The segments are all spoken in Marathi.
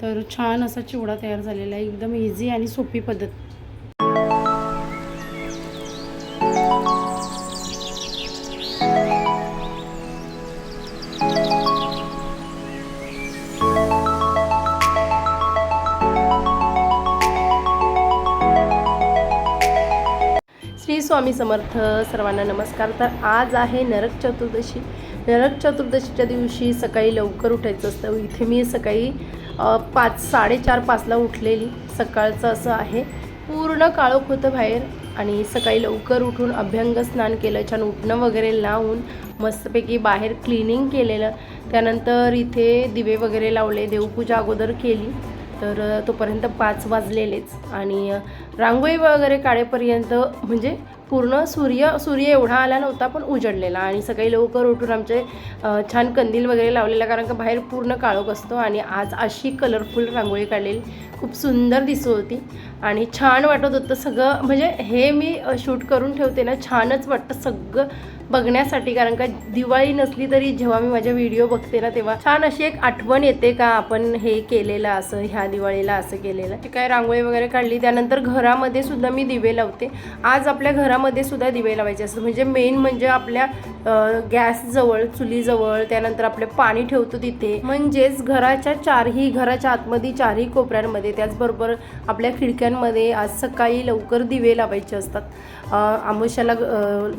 तर छान असा चिवडा तयार झालेला आहे. एकदम इझी आणि सोपी पद्धत. श्री स्वामी समर्थ सर्वांना नमस्कार. तर आज आहे नरक चतुर्दशी. नरक चतुर्दशीच्या दिवशी सकाळी लवकर उठायचं असतं. इथे मी सकाळी पाच साडेचार पाचला उठलेली. सकाळचं असं आहे. पूर्ण काळोख होतं बाहेर आणि सकाळी लवकर उठून अभ्यंग स्नान केलं. छान उठणं वगैरे लावून मस्तपैकी बाहेर क्लिनिंग केलेलं. त्यानंतर इथे दिवे वगैरे लावले. देवपूजा अगोदर केली. तर तोपर्यंत पाच वाजलेलेच. आणि रांगोळी वगैरे काढेपर्यंत म्हणजे पूर्ण सूर्य सूर्य एवढा आला नव्हता पण उजडलेला. आणि सकाळी लवकर उठून आमचे छान कंदील वगैरे लावलेला कारण का बाहेर पूर्ण काळोख असतो आणि आज अशी कलरफुल रांगोळी काढलेली. खूप सुंदर दिसत होती. आणि छान वाटत होतं सगळं. म्हणजे हे मी शूट करून ठेवते ना छानच वाटतं सगळं. बघण्यासाठी कारण का दिवाळी नसली तरी जेव्हा मी माझ्या व्हिडिओ बघते ना तेव्हा छान अशी एक आठवण येते का आपण हे केलेलं असं ह्या दिवाळीला असं केलेलं. काय रांगोळी वगैरे काढली त्यानंतर घरामध्ये सुद्धा मी दिवे लावते. आज आपल्या घरामध्ये सुद्धा दिवे लावायचे असतात. म्हणजे मेन म्हणजे आपल्या गॅसजवळ चुलीजवळ त्यानंतर आपले पाणी ठेवतो तिथे. म्हणजेच घराच्या चारही घराच्या आतमध्ये चारही कोपऱ्यांमध्ये त्याचबरोबर आपल्या खिडक्यांमध्ये आज सकाळी लवकर दिवे लावायचे असतात. अ,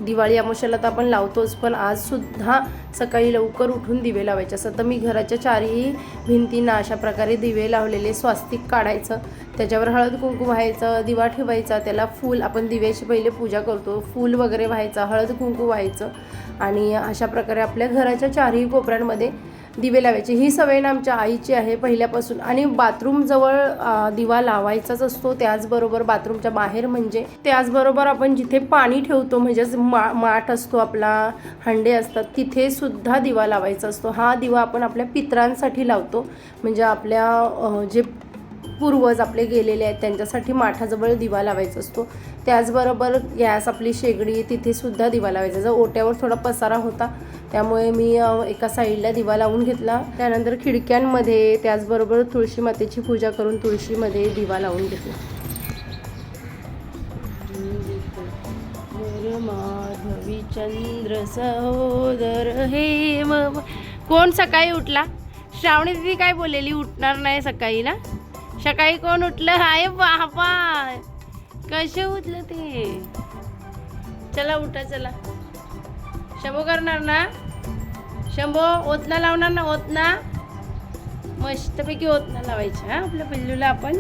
दिवाळी आमुष्याला तर आपण लावतोच पण आज सुद्धा सकाळी लवकर उठून दिवे लावायचे. असं तर मी घराच्या चारही भिंतींना अशा प्रकारे दिवे लावलेले स्वास्तिक काढायचं. त्याच्यावर हळद कुंकू व्हायचं दिवा ठेवायचा त्याला फूल आपण दिव्याची पहिले पूजा करतो फूल वगैरे व्हायचा हळद कुंकू व्हायचं. आणि अशा प्रकारे आपल्या घराच्या चारही कोपऱ्यांमध्ये दिवे लावायचे. ही सवय ना आमच्या आईची आहे पहिल्यापासून. आणि बाथरूमजवळ दिवा लावायचाच असतो. त्याचबरोबर बाथरूमच्या बाहेर म्हणजे त्याचबरोबर आपण जिथे पाणी ठेवतो म्हणजेच मा माठ असतो आपला हंडे असतात तिथे सुद्धा दिवा लावायचा असतो. हा दिवा आपण आपल्या पितरांसाठी लावतो. म्हणजे आपल्या जे पूर्वज आपले गेलेले आहेत त्यांच्यासाठी माठाजवळ दिवा लावायचा असतो. त्याचबरोबर गॅस आपली शेगडी तिथे सुद्धा दिवा लावायचा. जर ओट्यावर थोडा पसारा होता त्यामुळे मी एका साईडला दिवा लावून घेतला. त्यानंतर खिडक्यांमध्ये त्याचबरोबर तुळशी मातेची पूजा करून तुळशीमध्ये दिवा लावून घेतला. माधवी चंद्र सहोदर हे कोण सकाळी उठला? श्रावणी दिदी काय बोललेली? उठणार नाही सकाळी ना? सकाळी कोण उठलं? हाय बाबा. कसे उठलं ते? चला उठा चला. शंभो करणार ना? शंभो ओतना लावणार ना? ओतना? मस्तपैकी ओतना लावायचं हा आपल्या पिल्लूला आपण.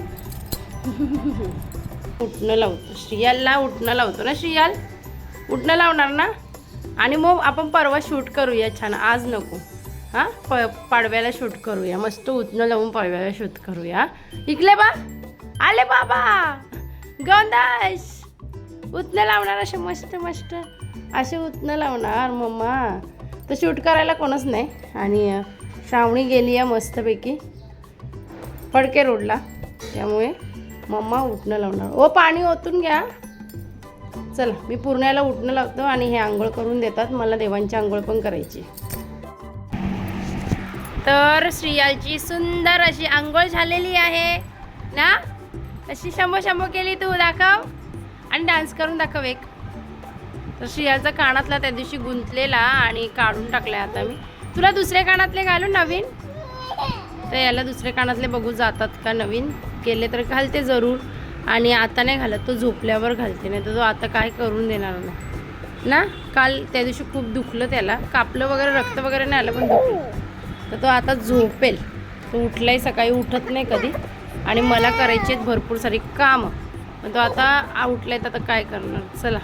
उठणं लावतो. श्रियालला उठणं लावतो ना श्रियाल? उठणं लावणार ना? आणि मग आपण परवा शूट करूया छान. आज नको. हां? प पाडव्याला शूट करूया. मस्त उतनं लावून पाडव्याला शूट करूया. इकले बा. आले बाबा. गोंदाश. उतनं लावणार असे मस्त मस्त. असे उतनं लावणार मम्मा. तर शूट करायला कोणच नाही. आणि श्रावणी गेली आहे मस्तपैकी. फडके रोडला. त्यामुळे मम्मा उठणं लावणार. ओ पाणी ओतून घ्या. चला मी पुरण्याला उठणं लावतो आणि हे आंघोळ करून देतात. मला देवांची आंघोळ पण करायची तर श्रियाची सुंदर अशी आंघोळ झालेली आहे ना? अशी शंभो शंभो केली तू दाखव. आणि डान्स करून दाखव एक. तर श्रियाचा कानातला त्या दिवशी गुंतलेला आणि काढून टाकलाय आता मी. तुला दुसरे कानातले घालू नवीन? तर याला दुसरे कानातले बघू जातात का नवीन? केले तर घालते जरूर. आणि आता नाही घालत तो झोपल्यावर घालते नाही तर तो आता काय करून देणार नाही. ना? काल त्या दिवशी खूप दुखलं त्याला. कापलं वगैरे रक्त वगैरे नाही आलं पण दुखलं. तर तो आता झोपेल. तो उठलाही सकाळी उठत नाही कधी. आणि मला करायची आहेत भरपूर सारी कामं. पण तो आता उठलाय तर आता काय करणार? चला.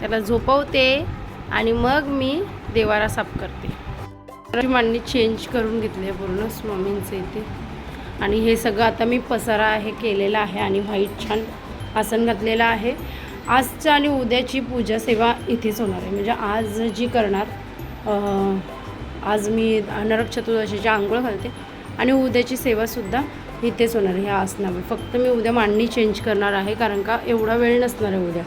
त्याला झोपवते आणि मग मी देवारा साफ करते. मांडणी चेंज करून घेतली आहे पूर्ण स्वामींचं इथे. आणि हे सगळं आता मी पसारा आहे केलेला आहे आणि व्हाईट छान आसन घातलेलं आहे. आजच्या आणि उद्याची पूजा सेवा इथेच होणार आहे. म्हणजे आज जी करणार आज मी नरक चतुर्दशीची आंघोळ घालते आणि उद्याची सेवासुद्धा इथेच होणार ह्या आसनावर. फक्त मी उद्या मांडणी चेंज करणार आहे कारण का एवढा वेळ नसणार आहे उद्या.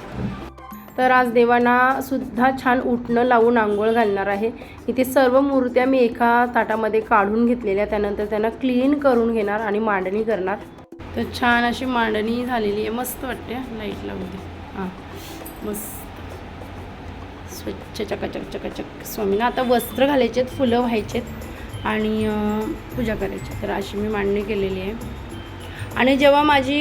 तर आज देवांना सुद्धा छान उठणं लावून आंघोळ घालणार आहे. इथे सर्व मूर्त्या मी एका ताटामध्ये काढून घेतलेल्या त्यानंतर त्यांना क्लीन करून घेणार आणि मांडणी करणार. तर छान अशी मांडणी झालेली आहे. मस्त वाटते लाइट लावून हां मस्त. स्वच्छ चकाचक चकाचक स्वामींना. आता वस्त्र घालायचे आहेत फुलं व्हायचे आहेत आणि पूजा करायची. तर अशी मी मांडणी केलेली आहे. आणि जेव्हा माझी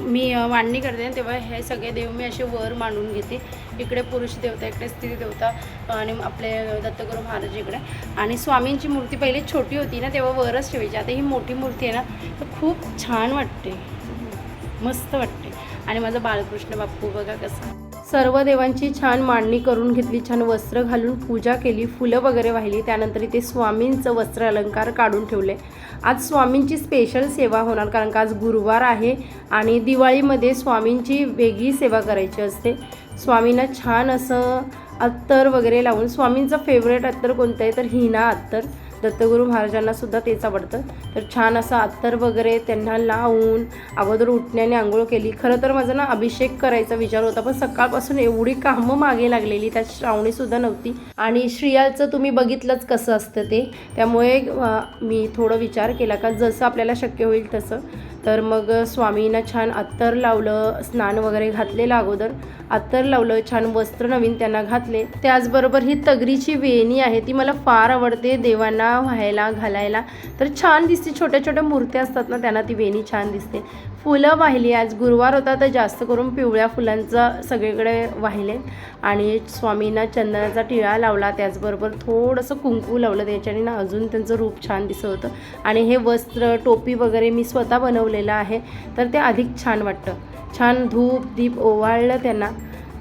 मी मांडणी करते तेव्हा हे सगळे देव मी असे वर मांडून घेते. इकडे पुरुष देवता इकडे स्त्री देवता आणि आपले दत्तगुरू महाराज इकडे. आणि स्वामींची मूर्ती पहिले छोटी होती ना तेव्हा वरच ठेवायची. आता ही मोठी मूर्ती आहे ना तर खूप छान वाटते. मस्त वाटते. आणि माझं बाळकृष्ण बाप्पू बघा कसं सर्व देवांची छान मांडणी करून घेतली छान वस्त्र घालून पूजा केली फुलं वगैरे वाहिली. त्यानंतर इथे स्वामींचं वस्त्र अलंकार काढून ठेवले. आज स्वामींची स्पेशल सेवा होणार कारण का आज गुरुवार आहे आणि दिवाळीमध्ये स्वामींची वेगळी सेवा करायची असते. स्वामींना छान असं अत्तर वगैरे लावून स्वामींचं फेवरेट अत्तर कोणतं आहे? तर हिना अत्तर. दत्तगुरू महाराजांना सुद्धा तेच आवडतं. तर छान असं अत्तर वगैरे त्यांना लावून अगोदर उठण्याने आंघोळ केली. खरं तर माझा ना अभिषेक करायचा विचार होता पण सकाळपासून एवढी कामं मागे लागलेली त्यात श्रावणीसुद्धा नव्हती. आणि श्रियाचं तुम्ही बघितलंच कसं असतं ते. त्यामुळे मी थोडं विचार केला का जसं आपल्याला शक्य होईल तसं. तर मग स्वामींना छान अत्तर लावलं स्नान वगैरे घातलेलं अगोदर. अत्तर लावलं छान वस्त्र नवीन त्यांना घातले. त्याचबरोबर ही तगरीची वेणी आहे ती मला फार आवडते देवांना व्हायला घालायला. तर छान दिसते छोट्या छोट्या मूर्त्या असतात ना त्यांना ती वेणी छान दिसते. फुलं वाहिली आज. गुरुवार होता तर जास्त करून पिवळ्या फुलांचा सगळीकडे वाहिले. आणि स्वामींना चंदनाचा टिळा लावला. त्याचबरोबर थोडंसं कुंकू लावलं त्याच्याने. ना अजून त्यांचं रूप छान दिसत होतं. आणि हे वस्त्र टोपी वगैरे मी स्वतः बनवलेलं आहे. तर ते अधिक छान वाटतं. छान धूप दीप ओवाळलं त्यांना.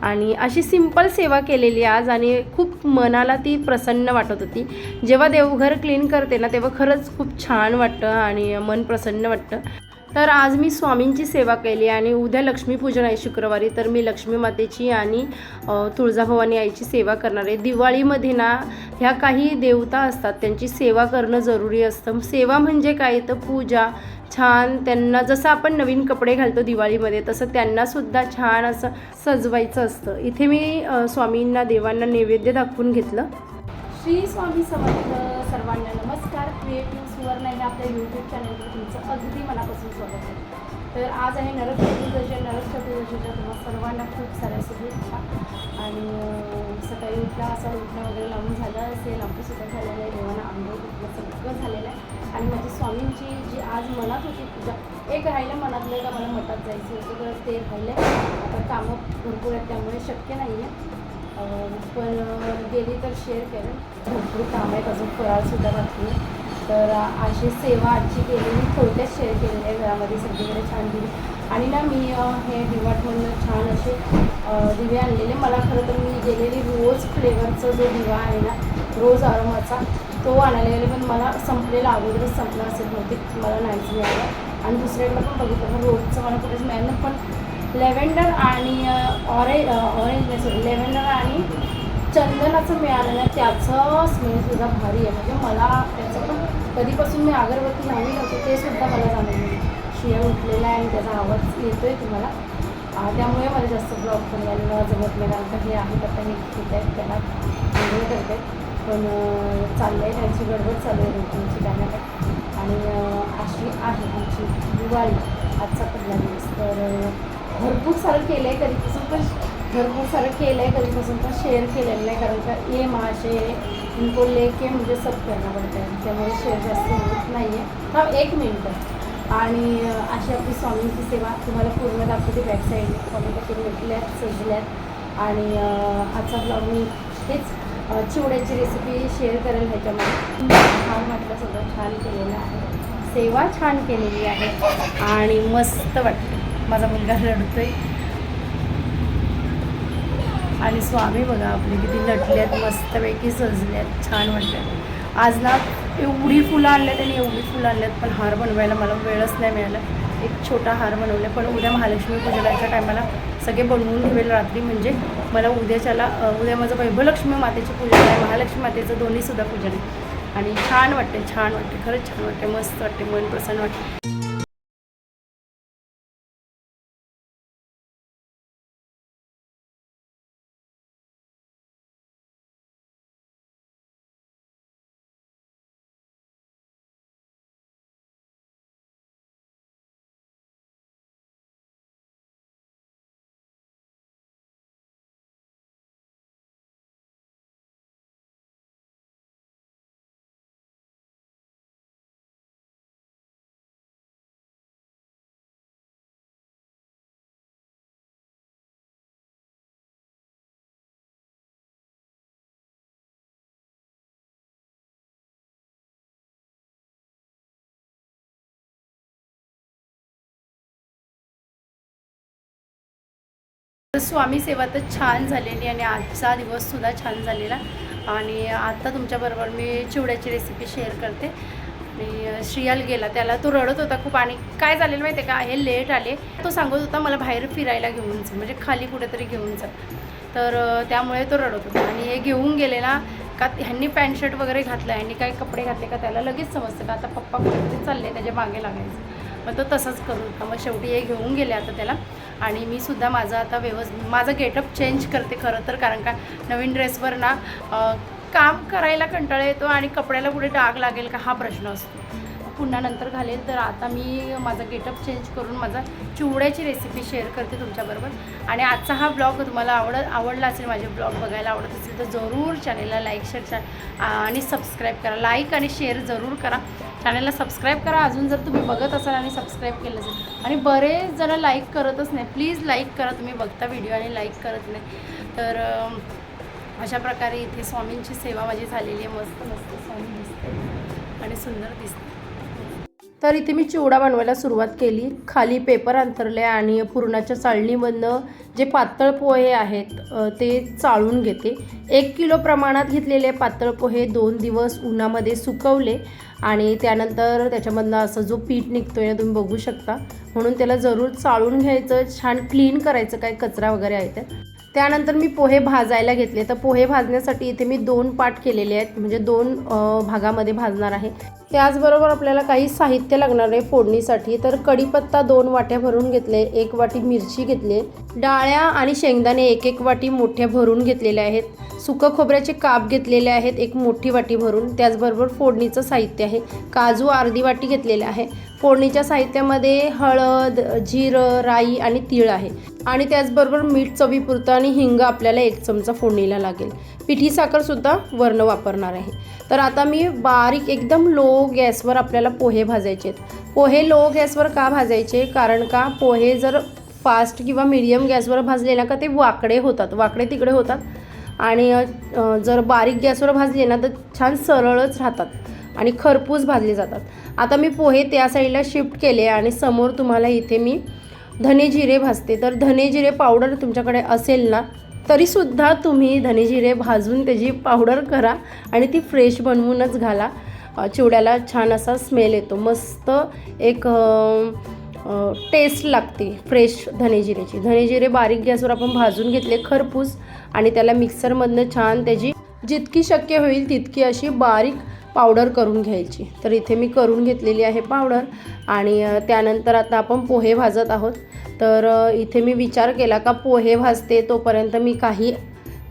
आणि अशी सिंपल सेवा केलेली आज. आणि खूप मनाला ती प्रसन्न वाटत होती. जेव्हा देवघर क्लीन करते ना तेव्हा खरंच खूप छान वाटतं. आणि मन प्रसन्न वाटतं. तर आज मी स्वामींची सेवा केली आणि उद्या लक्ष्मीपूजन आहे शुक्रवारी तर मी लक्ष्मी मातेची आणि तुळजाभवानी आईची सेवा करणार आहे. दिवाळीमध्ये ना ह्या काही देवता असतात त्यांची सेवा करणं जरुरी असतं. सेवा म्हणजे काय? तर पूजा छान त्यांना जसं आपण नवीन कपडे घालतो दिवाळीमध्ये तसं त्यांनासुद्धा छान असं सजवायचं असतं. इथे मी स्वामींना देवांना नैवेद्य दाखवून घेतलं. श्री स्वामी समर्थ सर्वांना नमस्कार. क्रिएटिव्ह सुवर्ण या आपल्या यूट्यूब चॅनलवर तुमचं अगदी मनापासून स्वागत आहे. तर आज आहे नरक चतुर्दशी. नरक चतुर्दशीच्या तुम्हाला सर्वांना खूप साऱ्या शुभेच्छा. आणि सकाळी उठला असा उठणं वगैरे लावून झालं. असेल आमचंसुद्धा झालेलं आहे. देवाना आंघोळ उठलं सगळं झालेलं आहे. आणि माझी स्वामींची जी आज मनात होती पूजा एक राहिलं मनातलं का मला मठात जायचं होतं. तर ते राहिलं आता कामं भरपूर आहेत त्यामुळे शक्य नाही आहे पण गेली तर शेअर केलं भरपूर काम आहेत अजून फराळसुद्धा बाकी तर अशी सेवा आजची केलेली थोडक्यात शेअर केलेली आहे घरामध्ये सगळीकडे छान दिली. आणि ना मी हे डिमार्टमधनं छान असे दिवे आणलेले. मला खरं तर मी गेलेली रोज फ्लेवरचा जो दिवा आहे ना रोज आरोमाचा तो आणायला गेले पण मला संपलेला अगोदरच संपला असेल बहुतेक मला नाहीच मिळालं. आणि दुसऱ्याकडे पण बघितलं पण रोजचं मला कुठेच मिळालं पण लेव्हेंडर आणि ऑरेंज ऑरेंज नाही लेव्हेंडर आणि चंदनाचं मिळालं ना त्याचं स्मेलसुद्धा भारी आहे. म्हणजे मला त्याचं पण कधीपासून मी अगरबत्ती लावली नव्हती ते सुद्धा मला जाणवलं शिया उठलेला आहे आणि त्याचा आवाज येतो आहे तुम्हाला त्यामुळे मला जास्त ब्लॉग करायला जमत नाही. कारण का हे आहेत आता हे ठीक आहेत. त्याला एन्जॉय करत आहेत. पण चाललं आहे त्यांची गडबड चालू आहे तुमची काय ना काय आणि अशी आहे आमची दिवाळी. आजचा पहिला दिवस. तर भरपूर सारं केलं आहे कधीपासून पण भरपूर सारं केलं आहे कधीपासून पण शेअर केलेलं नाही कारण का ये माझे इनको लेके मुझे सब करना पडतं आहे त्यामुळे शेअर जास्त होत नाही आहे हा एक मिनटं आणि अशी आपली स्वामींची सेवा तुम्हाला पूर्ण दाखवते वेबसाईट साईडने स्वामी भेटल्यात सजल्यात आणि आजचा ब्लॉग मी हेच चिवड्याची रेसिपी शेअर करेल ह्याच्यामध्ये. छान वाटलं सगळं छान केलेलं आहे. सेवा छान केलेली आहे. आणि मस्त वाटतं माझा मुलगा रडतोय. आणि स्वामी बघा आपले किती नटल्यात मस्तपैकी सजल्यात छान वाटल्यात आज ना एवढी फुलं आणल्यात आणि एवढी फुलं आणल्यात पण हार बनवायला मला वेळच नाही मिळाला. एक छोटा हार बनवला पण उद्या महालक्ष्मी पूजनाच्या टायमाला सगळे बनवून ठेवेल रात्री. म्हणजे मला उद्याच्याला उद्या माझं वैभवलक्ष्मी मातेची पूजन आहे महालक्ष्मी मातेचं दोन्हीसुद्धा पूजन आहे. आणि छान वाटते छान वाटते खरंच छान वाटते मस्त वाटते मन प्रसन्न वाटते स्वामी सेवा तर छान झालेली आणि आजचा दिवससुद्धा छान झालेला. आणि आता तुमच्याबरोबर मी चिवड्याची रेसिपी शेअर करते. आणि श्रियाल गेला त्याला तो रडत होता खूप. आणि काय झालेलं माहिती आहे का? हे लेट आले. तो सांगत होता मला बाहेर फिरायला घेऊन जा म्हणजे खाली कुठेतरी घेऊन जा. तर त्यामुळे तो रडत होता. आणि हे घेऊन गेलेला का ह्यांनी पॅन्ट शर्ट वगैरे घातलं ह्यांनी काही कपडे घातले का? त्याला लगेच समजतं का आता पप्पा कुठेतरी चालले त्याच्यामागे लागायचं. मग तो तसंच करू. होता मग शेवटी हे घेऊन गेले आता त्याला. आणि मी सुद्धा माझा आता व्यवस्थित माझं गेटअप चेंज करते खरं तर कारण का नवीन ड्रेसवर ना काम करायला कंटाळा येतो आणि कपड्याला कुठे डाग लागेल का हा प्रश्न असतो. पुन्हा नंतर घालेल तर आता मी माझा गेटअप चेंज करून माझा चिवड्याची रेसिपी शेअर करते तुमच्याबरोबर. आणि आजचा हा ब्लॉग तुम्हाला आवड आवडला असेल माझे ब्लॉग बघायला आवडत असेल तर जरूर चॅनेलला लाईक शेअर आणि सबस्क्राईब करा. लाईक आणि शेअर जरूर करा. चॅनलला सबस्क्राईब करा. अजून जर तुम्ही बघत असाल आणि सबस्क्राईब केलं असेल. आणि बरेच जण लाईक करतच नाही प्लीज लाईक करा. तुम्ही बघता व्हिडिओ आणि लाईक करत नाही. तर अशा प्रकारे इथे स्वामींची सेवा माझी झालेली आहे. मस्त मस्त स्वामी दिसते आणि सुंदर दिसते तर इथे मी चिवडा बनवायला सुरुवात केली. खाली पेपर अंतरले आणि पुरणाच्या चाळणीमधनं जे पातळ पोहे आहेत ते चाळून घेते. एक किलो प्रमाणात घेतलेले पातळ पोहे दोन दिवस उन्हामध्ये सुकवले आणि त्यानंतर त्याच्यामधनं असं जो पीठ निघतोय ना तुम्ही बघू शकता. म्हणून त्याला जरूर चाळून घ्यायचं छान क्लीन करायचं काय कचरा वगैरे आहे तर. त्यानंतर मी पोहे भाजायला घेतले. तर पोहे भाजण्यासाठी इथे मी दोन पाट केलेले आहेत. म्हणजे दोन भागामध्ये भाजणार आहे. त्याचबरोबर आपल्याला काही साहित्य लागणार आहे फोडणीसाठी. तर कढीपत्ता दोन वाट्या भरून घेतले. एक वाटी मिरची घेतली. डाळ्या आणि शेंगदाणे एक एक वाटी मोठ्या भरून घेतलेल्या आहेत. सुकं खोबऱ्याचे काप घेतलेले आहेत एक मोठी वाटी भरून. त्याचबरोबर फोडणीचं साहित्य आहे. काजू अर्धी वाटी घेतलेले आहे. फोडणीच्या साहित्यामध्ये हळद जिरं राई आणि तीळ आहे. आणि त्याचबरोबर मीठ चवीपुरतं आणि हिंग आपल्याला एक चमचा फोडणीला लागेल. पिठी साखरसुद्धा वर्ण वापरणार आहे. तर आता मी बारीक एकदम लो गॅसवर आपल्याला पोहे भाजायचे आहेत. पोहे लो गॅसवर का भाजायचे? कारण का पोहे जर फास्ट किंवा मिडियम गॅसवर भाजले ना का ते वाकडे होतात. वाकडे तिकडे होतात. आणि जर बारीक गॅसवर भाजले ना तर छान सरळच राहतात आणि खरपूस भाजले जातात. आता मी पोहे त्या साईडला शिफ्ट केले आणि समोर तुम्हाला इथे मी धने जिरे भाजते. तर धने जिरे पावडर तुमच्याकडे असेल ना तरीसुद्धा तुम्ही धने जिरे भाजून त्याची पावडर करा आणि ती फ्रेश बनवूनच घाला. चिवड्याला छान असा स्मेल येतो. मस्त एक टेस्ट लागते फ्रेश धनेजिरेची धनेजिरे बारीक गॅसवर आपण भाजून घेतले खरपूस आणि त्याला मिक्सरमधनं छान त्याची जितकी शक्य होईल तितकी अशी बारीक पावडर करून घ्यायची. तर इथे मी करून घेतलेली आहे पावडर आणि त्यानंतर आता आपण पोहे भाजत आहोत. तर इथे मी विचार केला का पोहे भाजते तोपर्यंत मी काही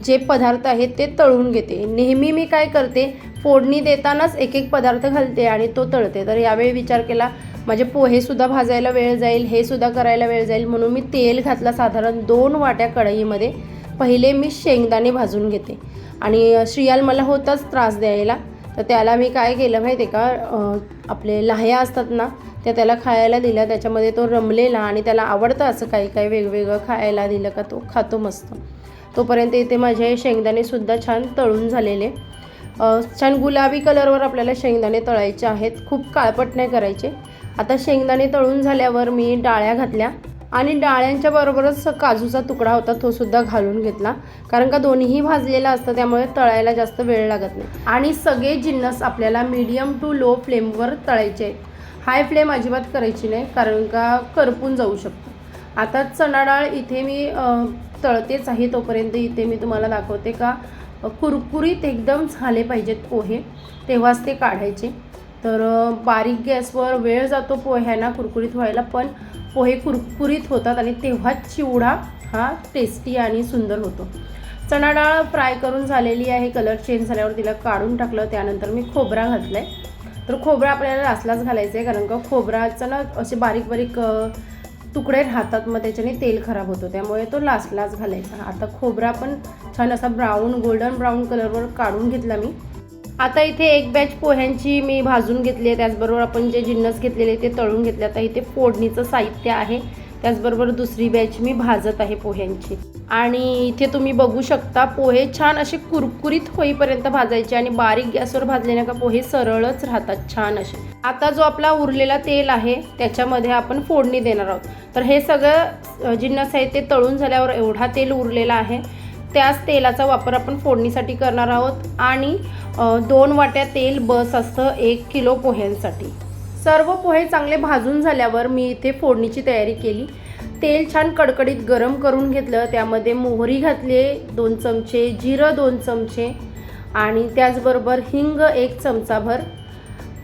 जे पदार्थ आहेत ते तळून घेते. नेहमी मी काय करते फोडणी देतानाच एक एक पदार्थ घालते आणि तो तळते. तर यावेळी विचार केला माझे पोहेसुद्धा भाजायला वेळ जाईल हे सुद्धा करायला वेळ जाईल. म्हणून मी तेल घातला साधारण दोन वाट्या कढईमध्ये. पहिले मी शेंगदाणे भाजून घेते. आणि श्रियाल मला होताच त्रास द्यायला. तर त्याला मी काय केलं माहिती आहे का आपले लाह्या असतात ना त्या त्याला खायला दिल्या. त्याच्यामध्ये तो रमलेला आणि त्याला आवडतं असं काही काही वेगवेगळं खायला दिलं का तो खातो मस्त. तोपर्यंत इथे माझे शेंगदाणेसुद्धा छान तळून झालेले. छान गुलाबी कलरवर आपल्याला शेंगदाणे तळायचे आहेत. खूप काळपट नाही करायचे. आता शेंगदाणे तळून झाल्यावर मी डाळ्या घातल्या. आणि डाळ्यांच्या बरोबरच काजूचा तुकडा होता तो सुद्धा घालून घेतला. कारण का दोन्हीही भाजलेला असतं त्यामुळे तळायला जास्त वेळ लागत नाही. आणि सगळे जिन्नस आपल्याला मीडियम टू लो फ्लेमवर तळायचे आहेत. हाय फ्लेम अजिबात करायची नाही कारण का करपून जाऊ शकतो. आता चणा डाळ इथे मी तळतेच आहे तोपर्यंत इथे मी तुम्हाला दाखवते का कुरकुरीत एकदम झाले पाहिजेत पोहे तेव्हाच ते काढायचे. तर बारीक गॅसवर वेळ जातो पोह्यांना कुरकुरीत व्हायला पण पोहे कुरकुरीत होतात आणि तेव्हाच चिवडा हा टेस्टी आणि सुंदर होतो. चणा डाळ फ्राय करून झालेली आहे कलर चेंज झाल्यावर तिला काढून टाकलं त्यानंतर मी खोबरा घातला आहे तर खोबरा आपल्याला लासलाच घालायचा आहे कारण का खोबराचं ना असे बारीक बारीक तुकडे राहतात मग त्याच्याने तेल खराब होतो. त्यामुळे तो लासलाच घालायचा. आता खोबरा पण छान असा ब्राऊन गोल्डन ब्राऊन कलरवर काढून घेतला मी. आता इथे एक बॅच पोह्यांची मी भाजून घेतली आहे. त्याचबरोबर आपण जे जिन्नस घेतलेले ते तळून घेतले. आता इथे फोडणीचं साहित्य आहे. त्याचबरोबर दुसरी बॅच मी भाजत आहे पोह्यांची. आणि इथे तुम्ही बघू शकता पोहे छान असे कुरकुरीत होईपर्यंत भाजायचे आणि बारीक गॅसवर भाजले ना का पोहे सरळच राहतात छान असे. आता जो आपला उरलेला तेल आहे त्याच्यामध्ये आपण फोडणी देणार आहोत. तर हे सगळं जिन्नस आहे ते तळून झाल्यावर एवढा तेल उरलेला आहे. त्याच तेलाचा वापर आपण फोडणीसाठी करणार आहोत. आणि दोन वाट्या तेल बस असतं एक किलो पोह्यांसाठी. सर्व पोहे चांगले भाजून झाल्यावर मी इथे फोडणीची तयारी केली. तेल छान कडकडीत गरम करून घेतलं. त्यामध्ये मोहरी घातली दोन चमचे जिरं दोन चमचे आणि त्याचबरोबर हिंग एक चमचाभर.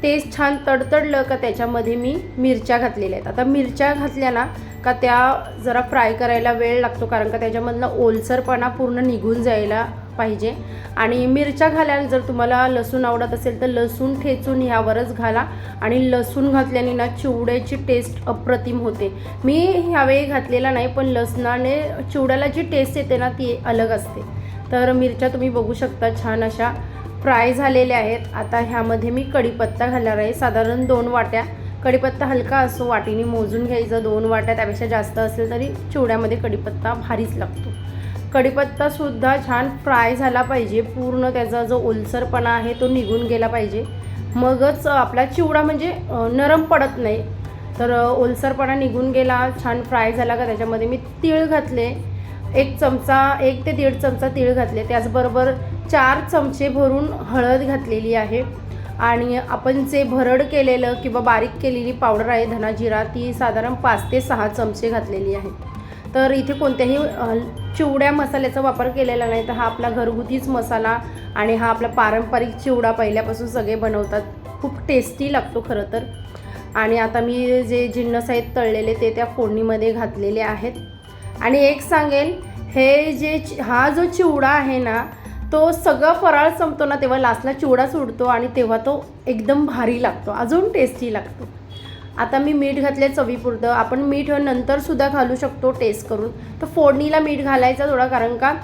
ते छान तडतडलं का त्याच्यामध्ये मी मिरच्या घातलेल्या आहेत. आता मिरच्या घातल्या ना का त्या जरा फ्राय करायला वेळ लागतो कारण का त्याच्यामधला ओलसरपणा पूर्ण निघून जायला पाहिजे. आणि मिरच्या घालायला जर तुम्हाला लसूण आवडत असेल तर लसूण ठेचून ह्यावरच घाला. आणि लसूण घातल्याने ना चिवड्याची टेस्ट अप्रतिम होते. मी ह्यावेळी घातलेला नाही पण लसणाने चिवड्याला जी टेस्ट येते ना ती अलग असते. तर मिरच्या तुम्ही बघू शकता छान अशा फ्राय झालेल्या आहेत. आता ह्यामध्ये मी कढीपत्ता घालणार आहे. साधारण दोन वाट्या. कढीपत्ता हलका असो वाटीने मोजून घ्यायचं. दोन वाट्या त्यापेक्षा जास्त असेल तरी चिवड्यामध्ये कढीपत्ता भारीच लागतो. कढीपत्तासुद्धा छान फ्राय झाला पाहिजे. पूर्ण त्याचा जो ओलसरपणा आहे तो निघून गेला पाहिजे. मगच आपला चिवडा म्हणजे नरम पडत नाही. तर ओलसरपणा निघून गेला छान फ्राय झाला का त्याच्यामध्ये मी तीळ घातले. एक चमचा एक ते दीड चमचा तीळ घातले. त्याचबरोबर चार चमचे भरून हळद घातलेली आहे. आणि आपण जे भरड केलेलं किंवा बारीक केलेली पावडर आहे धना जिरा ती साधारण पाच ते सहा चमचे घातलेली आहे. तर इथे कोणत्याही चिवड्या मसाल्याचा वापर केलेला नाही. तर हा आपला घरगुतीच मसाला आणि हा आपला पारंपरिक चिवडा पहिल्यापासून सगळे बनवतात. खूप टेस्टी लागतो खरं तर. आणि आता मी जे जिन्नस आहेत तळलेले ते त्या फोडणीमध्ये घातलेले आहेत. आणि एक सांगेल हे जे चि- हा जो चिवडा आहे ना तो सगळं फराळ संपतो ना तेव्हा लास्टला चिवडा सोडतो आणि तेव्हा तो एकदम भारी लागतो. अजून टेस्टी लागतो. आता मी मीठ घातले चवीपुरतं. आपण मीठ नंतरसुद्धा घालू शकतो टेस्ट करून. तर फोडणीला मीठ घालायचं थोडा कारण का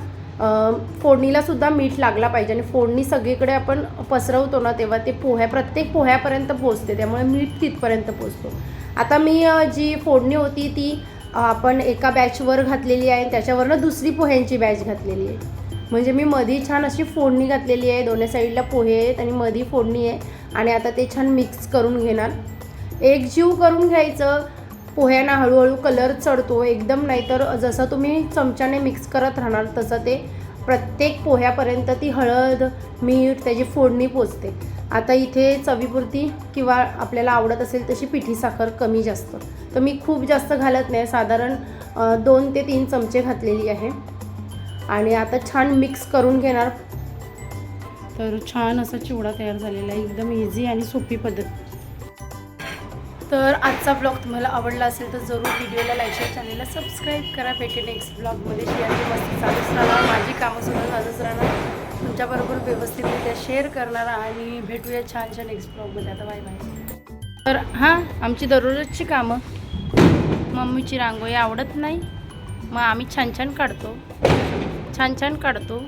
फोडणीलासुद्धा मीठ लागला पाहिजे आणि फोडणी सगळीकडे आपण पसरवतो ना तेव्हा ते पोह्या प्रत्येक पोह्यापर्यंत पोचते त्यामुळे मीठ तिथपर्यंत पोचतो आता मी जी फोडणी होती ती आपण एका बॅचवर घातलेली आहे त्याच्यावरनं दुसरी पोह्यांची बॅच घातलेली आहे. म्हणजे मी मधी छान अशी फोडणी घातलेली आहे दोन्ही साईडला पोहे आहेत आणि मधी फोडणी आहे. आणि आता ते छान मिक्स करून घेणार. एकजीव करून घ्यायचं. पोह्यांना हळूहळू कलर चढतो. एकदम नाही तर जसं तुम्ही चमच्याने मिक्स करत राहणार तसं ते प्रत्येक पोह्यापर्यंत ती हळद मीठ त्याची फोडणी पोचते. आता इथे चवीपुरती किंवा आपल्याला आवडत असेल तशी पिठी साखर कमी जास्त. तर मी खूप जास्त घालत नाही. साधारण दोन ते तीन चमचे घातलेली आहे. आणि आता छान मिक्स करून घेणार. तर छान असा चिवडा तयार झालेला आहे. एकदम इझी आणि सोपी पद्धत. तर आजचा ब्लॉग तुम्हाला आवडला असेल तर जरूर व्हिडिओला लाईक शेअर चॅनलला सबस्क्राईब करा. भेटे नेक्स्ट ब्लॉगमध्ये शेअर मस्ती चालूच राहणार. माझी कामंसुद्धा चालूच राहणार. तुमच्याबरोबर व्यवस्थितरित्या शेअर करणार आणि भेटूया छान छान नेक्स्ट ब्लॉगमध्ये आता बाय बाय तर हां आमची दररोजची कामं. मम्मीची रांगोळी आवडत नाही. मग आम्ही छान छान काढतो. छान छान काढतो.